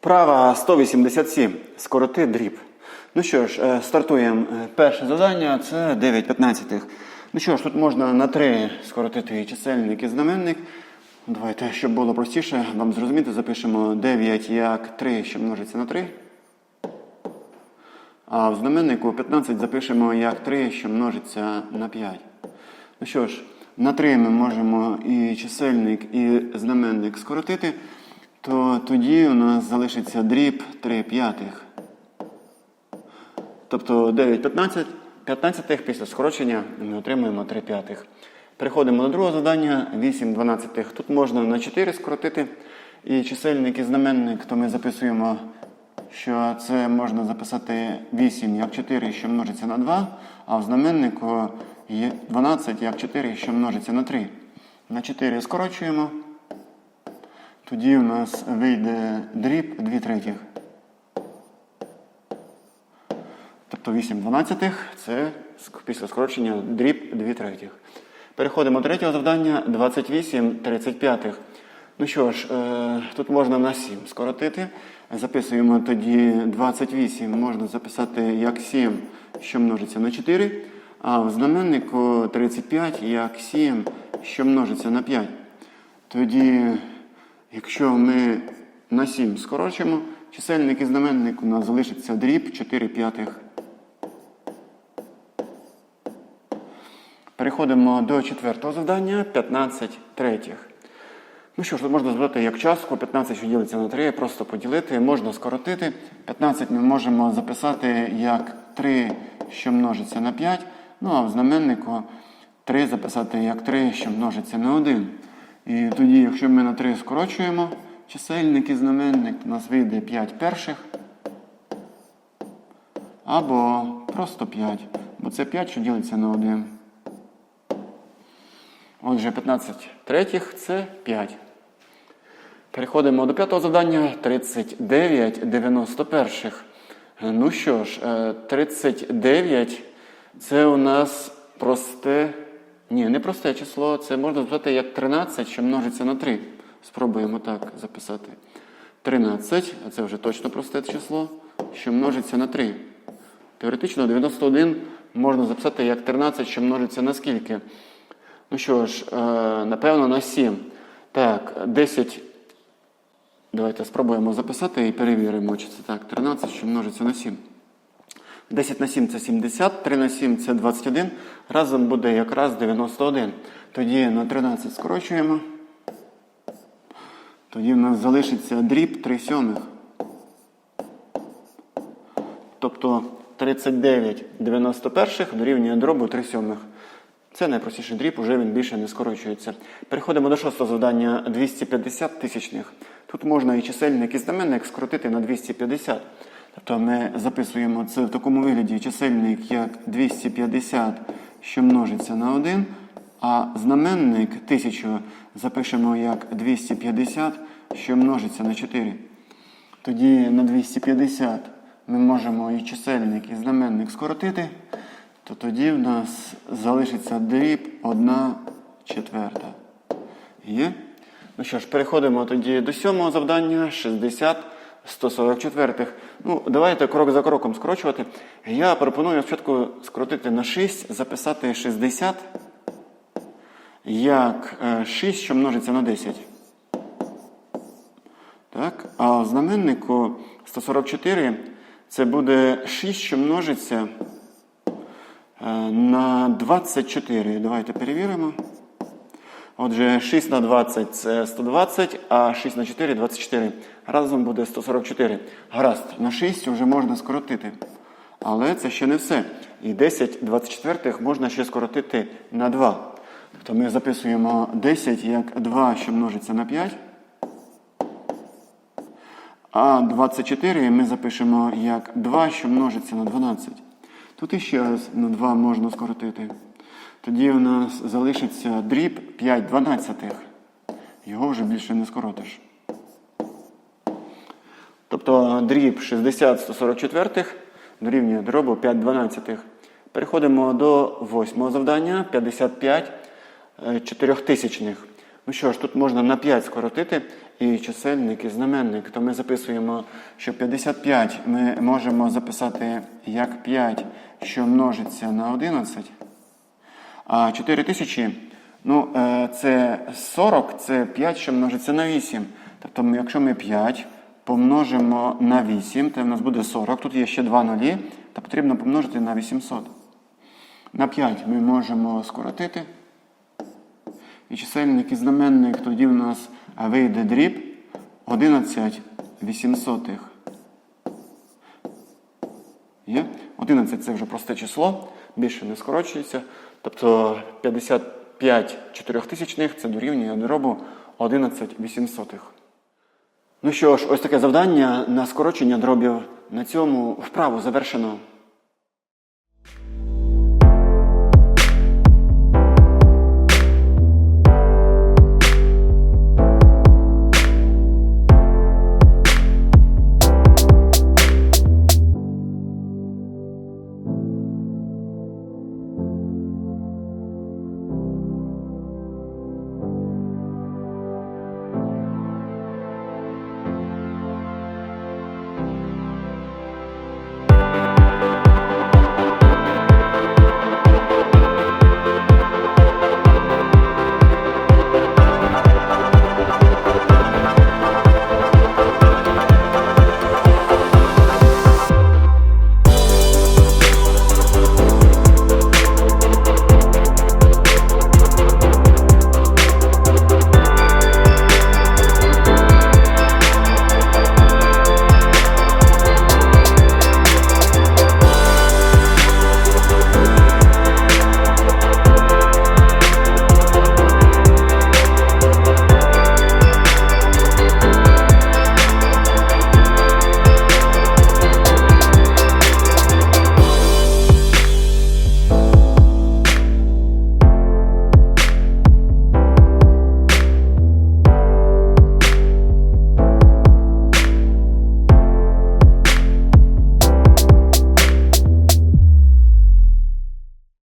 Вправа 187. Скороти дріб. Ну що ж, е, стартуємо. Е, Перше завдання це 9 п'ятнадцятих. Ну що ж, тут можна на 3 скоротити і чисельник і знаменник. Давайте, щоб було простіше вам зрозуміти, запишемо 9 як 3, що множиться на 3. А в знаменнику 15 запишемо як 3, що множиться на 5. Ну що ж, на 3 ми можемо і чисельник, і знаменник скоротити, то тоді у нас залишиться дріб 3 п'ятих. Тобто 9 15, 15 після скорочення ми отримуємо 3 п'ятих. Переходимо до другого завдання 8 12. Тут можна на 4 скоротити. І чисельник і знаменник, то ми записуємо, що це можна записати 8 як 4, що множиться на 2, а в знаменнику є 12 як 4, що множиться на 3. На 4 скорочуємо. Тоді у нас вийде дріб 2 третіх. Тобто 8 дванадцятих це після скорочення дріб 2 третіх. Переходимо до третього завдання 28 35. Ну що ж, е, тут можна на 7 скоротити. Записуємо тоді 28, можна записати як 7, що множиться на 4. А в знаменнику 35 як 7, що множиться на 5. Тоді, якщо ми на 7 скорочимо, чисельник і знаменник у нас залишиться дріб 4 п'ятих. Переходимо до четвертого завдання 15 третіх. Ну що ж, тут можна зробити як частку, 15, що ділиться на 3, просто поділити, можна скоротити. 15 ми можемо записати як 3, що множиться на 5. Ну а в знаменнику 3 записати як 3, що множиться на 1. І тоді, якщо ми на 3 скорочуємо чисельник і знаменник, у нас вийде 5 перших. Або просто 5. Бо це 5, що ділиться на 1. Отже, 15 третіх це 5. Переходимо до п'ятого завдання 39 91. Ну що ж, е, 39 це у нас просте. Ні, не просте число, це можна записати як 13, що множиться на 3. Спробуємо так записати. 13, а це вже точно просте число, що множиться на 3. Теоретично 91 можна записати як 13, що множиться на скільки? Ну що ж, е, напевно, на 7. Так, 10. Давайте спробуємо записати і перевіримо, чи це так. 13, що множиться на 7. 10 на 7 це 70, 3 на 7 це 21. Разом буде якраз 91. Тоді на 13 скорочуємо. Тоді в нас залишиться дріб 3 сьомих. Тобто 39 91 дорівнює дробу 3 сьомих. Це найпростіший дріб, уже він більше не скорочується. Переходимо до шостого завдання 250 тисячних. Тут можна і чисельник, і знаменник скоротити на 250. Тобто ми записуємо це в такому вигляді чисельник як 250, що множиться на 1, а знаменник 1000 запишемо як 250, що множиться на 4. Тоді на 250 ми можемо і чисельник, і знаменник скоротити, то тоді в нас залишиться дріб 1 четверта. Є? Ну що ж, переходимо тоді до сьомого завдання 60 144. Ну, давайте крок за кроком скорочувати. Я пропоную спочатку скоротити на 6, записати 60 як е, 6, що множиться на 10. Так? А в знаменнику 144 це буде 6, що множиться е, на 24. Давайте перевіримо. Отже, 6 на 20 це 120, а 6 на 4 24. Разом буде 144. Гаразд, на 6 вже можна скоротити. Але це ще не все. І 10 24 можна ще скоротити на 2. Тобто ми записуємо 10 як 2, що множиться на 5. А 24 ми запишемо як 2, що множиться на 12. Тут іще раз на 2 можна скоротити. Тоді у нас залишиться дріб 5 дванадцятих. Його вже більше не скоротиш. Тобто дріб 60 144 дорівнює дробу 5 дванадцятих. Переходимо до восьмого завдання 55 чотирьохтисячних. Ну що ж, тут можна на 5 скоротити і чисельник, і знаменник. То ми записуємо, що 55 ми можемо записати як 5, що множиться на 11. А 4000, ну, е, це 40, це 5, що множиться на 8. Тобто, якщо ми 5 помножимо на 8, то в нас буде 40. Тут є ще 2 нулі, то потрібно помножити на 800. На 5 ми можемо скоротити. І чисельник і знаменник тоді в нас вийде дріб 11 вісімсотих. Є? 11 це вже просте число, більше не скорочується. Тобто 55 чотирьохтисячних це дорівнює дробу 11 вісімсотих. Ну що ж, ось таке завдання на скорочення дробів. На цьому вправу завершено.